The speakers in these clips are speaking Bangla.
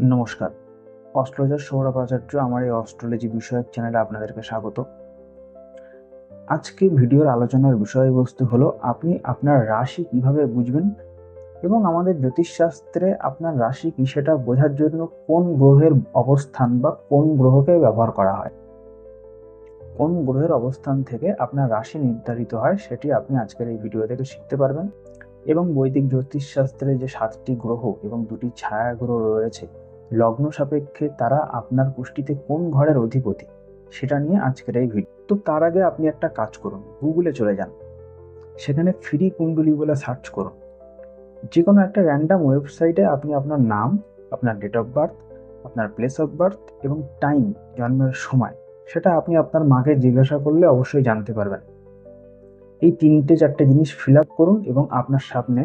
নমস্কার। অস্ট্রোলজার সৌরভ আচার্য আমার এই অস্ট্রোলজি বিষয়ক চ্যানেলে আপনাদেরকে স্বাগত। আজকে ভিডিওর আলোচনার বিষয়বস্তু হলো, আপনি আপনার রাশি কীভাবে বুঝবেন এবং আমাদের জ্যোতিষশাস্ত্রে আপনার রাশি কি সেটা বোঝার জন্য কোন গ্রহের অবস্থান বা কোন গ্রহকে ব্যবহার করা হয়? কোন গ্রহের অবস্থান থেকে আপনার রাশি নির্ধারিত হয় সেটি আপনি আজকের এই ভিডিও থেকে শিখতে পারবেন। এবং বৈদিক জ্যোতিষশাস্ত্রে যে সাতটি গ্রহ এবং দুটি ছায়া গ্রহ রয়েছে লগ্ন সাপেক্ষে তারা আপনার কুষ্টিতে কোন ঘরের অধিপতি? সেটা নিয়ে আজকের এই ভিডিও। তো তার আগে আপনি একটা কাজ করুন, গুগলে চলে যান। সেখানে ফ্রি কুণ্ডলি বলে সার্চ করুন। যে কোনো একটা র্যান্ডাম ওয়েবসাইটে আপনি আপনার নাম, আপনার ডেট অফ বার্থ আপনার প্লেস অফ বার্থ এবং টাইম জন্মের সময়, সেটা আপনি আপনার মাকে জিজ্ঞাসা করলে অবশ্যই জানতে পারবেন। এই তিনটে চারটে জিনিস ফিল আপ করুন এবং আপনার সামনে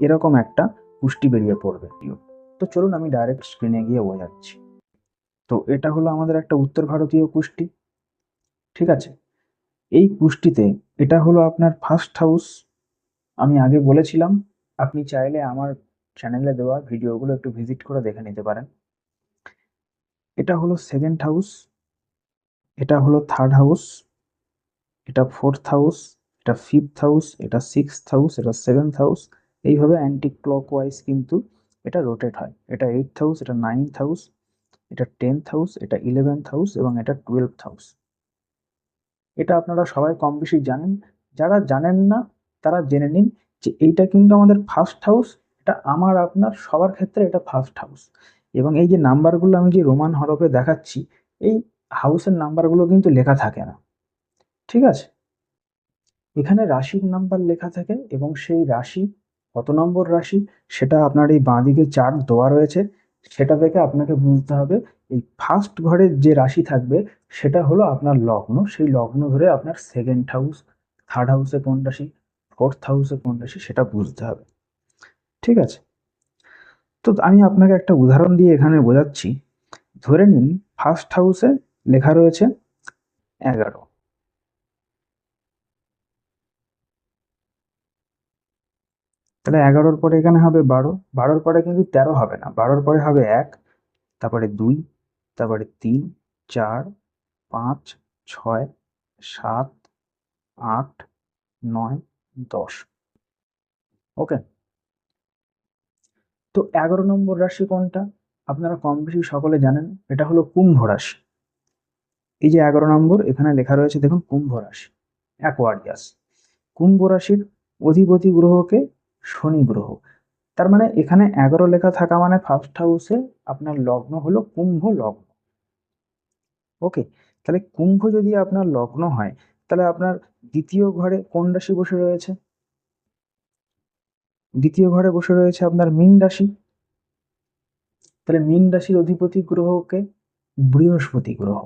এরকম একটা পুষ্টি বেরিয়ে পড়বে। তো চলুন আমি ডাইরেক্ট স্ক্রিনে গিয়ে বোঝাচ্ছি। তো এটা হলো আমাদের একটা উত্তর ভারতীয় কুষ্টি, ঠিক আছে? এই কুষ্টিতে এটা হলো আপনার ফার্স্ট হাউস আমি আগে বলেছিলাম, আপনি চাইলে আমার চ্যানেলে দেওয়া ভিডিওগুলো একটু ভিজিট করে দেখে নিতে পারেন। এটা হলো সেকেন্ড হাউস এটা হলো থার্ড হাউস এটা ফোর্থ হাউস এটা ফিফথ হাউস এটা সিক্সথ হাউস এটা সেভেন্থ হাউস এইভাবে অ্যান্টি ক্লক ওয়াইজ কিন্তু এটা রোটেট হয়। এটা এইটথ হাউস এটা নাইনথ হাউস এটা টেন্থ হাউস এটা ইলেভেন্থ হাউস এবং এটা টুয়েলভ হাউস এটা আপনারা সবাই কম বেশি জানেন। যারা জানেন না, তারা জেনে নিন যে এইটা কিন্তু আমাদের ফার্স্ট হাউস এটা আমার, আপনার, সবার ক্ষেত্রে এটা ফার্স্ট হাউস এবং এই যে নাম্বারগুলো আমি যে রোমান হরফে দেখাচ্ছি, এই হাউসের নাম্বারগুলো কিন্তু লেখা থাকে না। ঠিক আছে? এখানে রাশির নাম্বার লেখা থাকে এবং সেই রাশি কত নম্বর রাশি? সেটা আপনার এই বাঁদিকে চার্ট দেওয়া রয়েছে। সেটা থেকে আপনাকে বুঝতে হবে, এই ফার্স্ট ঘরের যে রাশি থাকবে, সেটা হলো আপনার লগ্ন। সেই লগ্ন ধরে আপনার সেকেন্ড হাউস থার্ড হাউসে কোন রাশি ফোর্থ হাউসে কোন রাশি, সেটা বুঝতে হবে। ঠিক আছে? তো আমি আপনাকে একটা উদাহরণ দিয়ে এখানে বোঝাচ্ছি। ধরে নিন ফার্স্ট হাউসে লেখা রয়েছে এগারো। তাহলে এগারোর পরে এখানে হবে বারো। বারোর পরে কিন্তু তেরো হবে না। বারোর পরে হবে এক, তারপরে দুই, তারপরে তিন, চার, পাঁচ, ছয়, সাত, আট, নয়, দশ। ওকে? তো এগারো নম্বর রাশি কোনটা? আপনারা কম বেশি সকলে জানেন, এটা হলো কুম্ভ রাশি। এই যে এগারো নম্বর, এখানে লেখা রয়েছে, দেখুন, কুম্ভ রাশি অ্যাকোয়ারিয়াস কুম্ভ রাশির অধিপতি গ্রহকে শনি গ্রহ। তার মানে এখানে এগারো লেখা থাকা মানে ফার্স্ট হাউসে আপনার লগ্ন হলো কুম্ভ লগ্ন। ওকে তাহলে কুম্ভ যদি আপনার লগ্ন হয়, তাহলে আপনার দ্বিতীয় ঘরে কোন রাশি বসে রয়েছে? দ্বিতীয় ঘরে বসে রয়েছে আপনার মীন রাশি। তাহলে মীন রাশির অধিপতি গ্রহকে বৃহস্পতি গ্রহ।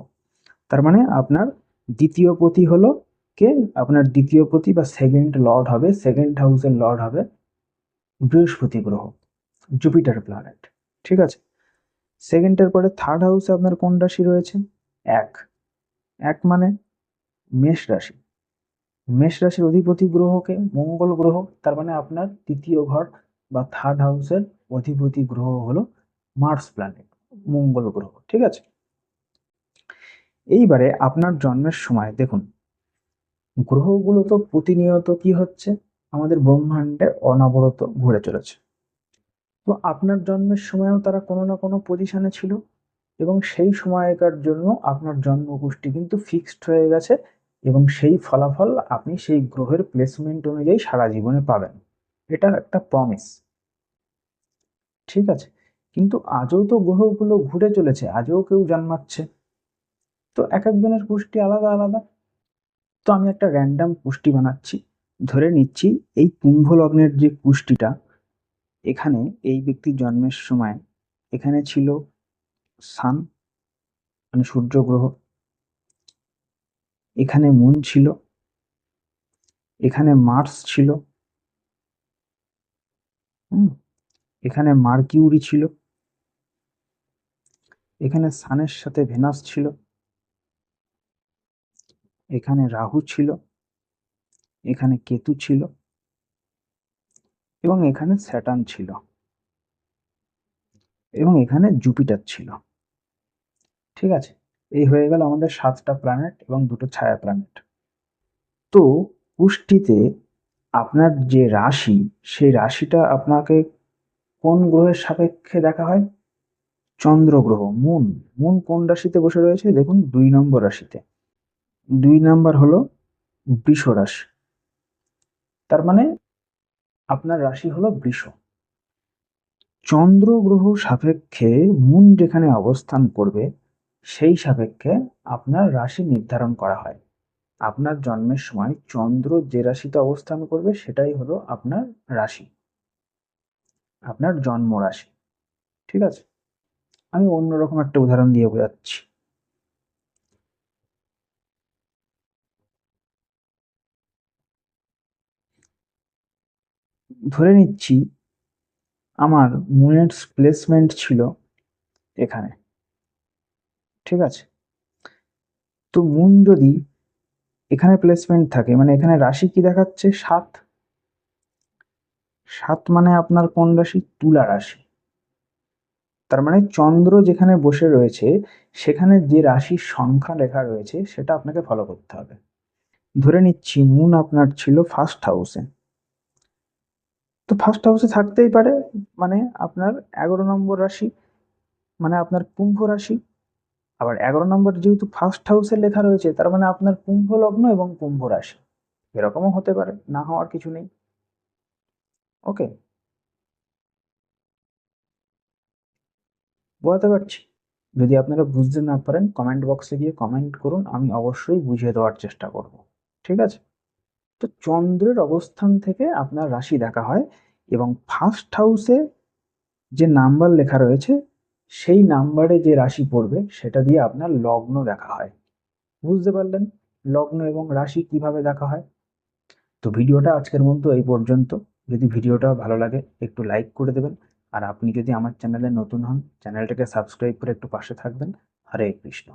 তার মানে আপনার দ্বিতীয় পতি হলো কে? আপনার দ্বিতীয় পতি বা সেকেন্ড লর্ড হবে সেকেন্ড হাউসের লর্ড হবে বৃহস্পতি গ্রহ জুপিটার প্ল্যানেট ঠিক আছে? সেকেন্ডের পরে থার্ড হাউসে আপনার কোন রাশি রয়েছে? এক। এক মানে মেষ রাশি। মেষ রাশির অধিপতি গ্রহকে মঙ্গল গ্রহ, তার মানে আপনার তৃতীয় ঘর বা থার্ড হাউসের অধিপতি গ্রহ হলো মার্স প্ল্যানেট মঙ্গল গ্রহ, ঠিক আছে? এইবারে আপনার জন্মের সময়, দেখুন, গ্রহগুলো তো প্রতিনিয়ত কি হচ্ছে? আমাদের ব্রহ্মাণ্ডে অনবরত ঘুরে চলেছে। তো আপনার জন্মের সময়ও তারা কোনো না কোনো পজিশনে ছিল এবং সেই সময়কার জন্য আপনার জন্মগোষ্ঠী কিন্তু ফিক্সড হয়ে গেছে এবং সেই ফলাফল আপনি সেই গ্রহের প্লেসমেন্ট অনুযায়ী সারা জীবনে পাবেন। এটা একটা প্রমিস ঠিক আছে? কিন্তু আজও তো গ্রহগুলো ঘুরে চলেছে, আজও কেউ জন্মাচ্ছে। তো এক একজনের পুষ্টি আলাদা আলাদা। তো আমি একটা র্যান্ডাম পুষ্টি বানাচ্ছি। ধরে নিচ্ছি এই কুম্ভ লগ্নের যে পুষ্টিটা এখানে এই ব্যক্তির জন্মের সময় এখানে ছিল সান মানে সূর্য গ্রহ এখানে মুন ছিল। এখানে মার্স ছিল। এখানে মার্কিউরি ছিল। এখানে সানের সাথে ভেনাস ছিল। এখানে রাহু ছিল। এখানে কেতু ছিল এবং এখানে স্যাটার্ন ছিল এবং এখানে জুপিটার ছিল। ঠিক আছে? এই হয়ে গেল আমাদের সাতটা প্ল্যানেট এবং দুটো ছায়া প্ল্যানেট তো কুষ্টিতে আপনার যে রাশি, সেই রাশিটা আপনাকে কোন গ্রহের সাপেক্ষে দেখা হয়? চন্দ্র গ্রহ মুন মুন কোন রাশিতে বসে রয়েছে? দেখুন, দুই নম্বর রাশিতে। দুই নাম্বার হলো বৃষ রাশি। তার মানে আপনার রাশি হলো বৃষ। চন্দ্র গ্রহ সাপেক্ষে মুন যেখানে অবস্থান করবে, সেই সাপেক্ষে আপনার রাশি নির্ধারণ করা হয়। আপনার জন্মের সময় চন্দ্র যে রাশিতে অবস্থান করবে, সেটাই হলো আপনার রাশি। আপনার জন্ম রাশি। ঠিক আছে? আমি অন্যরকম একটা উদাহরণ দিয়ে বোঝাচ্ছি। ধরে নিচ্ছি আমার মুনের প্লেসমেন্ট ছিল এখানে। ঠিক আছে? তো মুন যদি এখানে প্লেসমেন্ট থাকে মানে এখানে রাশি কি দেখাচ্ছে? সাত। সাত মানে আপনার কোন রাশি? তুলা রাশি। তার মানে চন্দ্র যেখানে বসে রয়েছে, সেখানে যে রাশির সংখ্যা লেখা রয়েছে, সেটা আপনাকে ফলো করতে হবে। ধরে নিচ্ছি মুন আপনার ছিল ফার্স্ট হাউসে তো ফার্স্ট হাউসে থাকতেই পারে মানে আপনার এগারো নম্বর রাশি মানে আপনার কুম্ভ রাশি। আবার এগারো নম্বর যেহেতু ফার্স্ট হাউসে লেখা রয়েছে, তার মানে আপনার কুম্ভ লগ্ন এবং কুম্ভ রাশি। এরকমও হতে পারে, না হওয়ার কিছু নেই। ওকে বোঝাতে পারছি? যদি আপনারা বুঝতে না পারেন কমেন্ট বক্সে গিয়ে কমেন্ট করুন, আমি অবশ্যই বুঝিয়ে দেওয়ার চেষ্টা করব। ঠিক আছে? তো চন্দ্রের অবস্থান থেকে আপনার রাশি দেখা হয় এবং ফার্স্ট হাউসে যে নাম্বার লেখা রয়েছে, সেই নাম্বারে যে রাশি পড়বে, সেটা দিয়ে আপনার লগ্ন দেখা হয়। বুঝতে পারলেন? লগ্ন এবং রাশি কীভাবে দেখা হয়? তো ভিডিওটা আজকের মতো এই পর্যন্ত। যদি ভিডিওটা ভালো লাগে, একটু লাইক করে দেবেন। আর আপনি যদি আমার চ্যানেলে নতুন হন চ্যানেলটাকে সাবস্ক্রাইব করে একটু পাশে থাকবেন। হরে কৃষ্ণ।